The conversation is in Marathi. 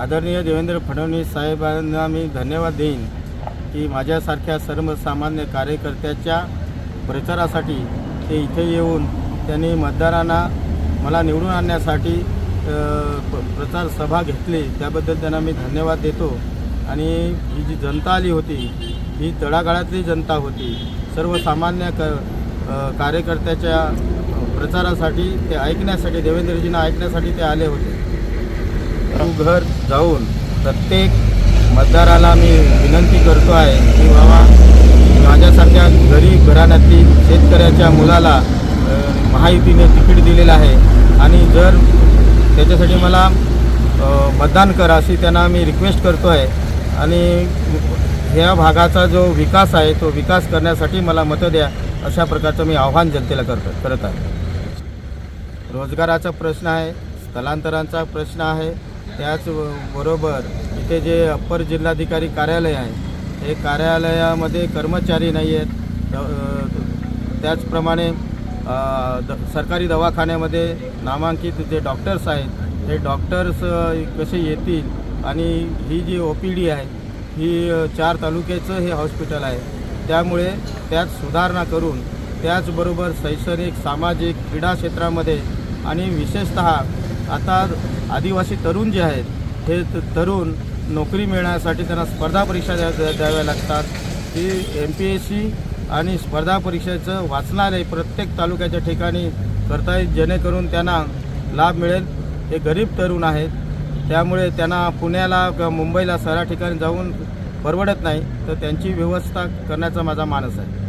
आदरणीय देवेंद्र फडणवीस साहेबांना मी धन्यवाद देईन की माझ्यासारख्या सर्वसामान्य कार्यकर्त्याच्या प्रचारासाठी ते इथे येऊन त्यांनी मतदारांना मला निवडून आणण्यासाठी प- प्रचार सभा घेतली. त्याबद्दल त्यांना मी धन्यवाद देतो. आणि ही जी जनता आली होती ही तळागाळातली जनता होती सर्वसामान्य क कार्यकर्त्याच्या प्रचारासाठी ते ऐकण्यासाठी देवेंद्रजींना ऐकण्यासाठी ते आले होते. घर जाऊन प्रत्येक मतदाराला मी विनंती करतो आहे की बाबा माझ्यासारख्या गरीब घराण्यातली शेतकऱ्याच्या मुलाला महायुतीने तिकीट दिलेलं आहे. आणि जर त्याच्यासाठी मला मतदान करा अशी त्यांना मी रिक्वेस्ट करतो आहे. आणि ह्या भागाचा जो विकास आहे तो विकास करण्यासाठी मला मतं द्या अशा प्रकारचं मी आव्हान जनतेला करतो करत आहे. रोजगाराचा प्रश्न आहे स्थलांतरांचा प्रश्न आहे त्याचबरोबर इथे जे अप्पर जिल्हाधिकारी कार्यालय आहे हे कार्यालयामध्ये कर्मचारी नाही आहेत. त्याचप्रमाणे द सरकारी दवाखान्यामध्ये नामांकित जे डॉक्टर्स आहेत हे डॉक्टर्स कसे येतील आणि ही जी ओ पी डी आहे ही चार तालुक्याचं हे हॉस्पिटल आहे. त्यामुळे त्यात सुधारणा करून त्याचबरोबर शैक्षणिक सामाजिक क्रीडा क्षेत्रामध्ये आणि विशेषत आता आदिवासी तरुण जे आहेत हे तरुण नोकरी मिळण्यासाठी त्यांना स्पर्धा परीक्षा द्या द्या- द्याव्या लागतात. ती एम पी एस सी आणि स्पर्धा परीक्षेचं वाचनालय प्रत्येक तालुक्याच्या ठिकाणी करता येईल जेणेकरून त्यांना लाभ मिळेल. हे गरीब तरुण आहेत. त्यामुळे त्यांना पुण्याला किंवा मुंबईला सगळ्या ठिकाणी जाऊन परवडत नाही. तर त्यांची व्यवस्था करण्याचा माझा मानस आहे.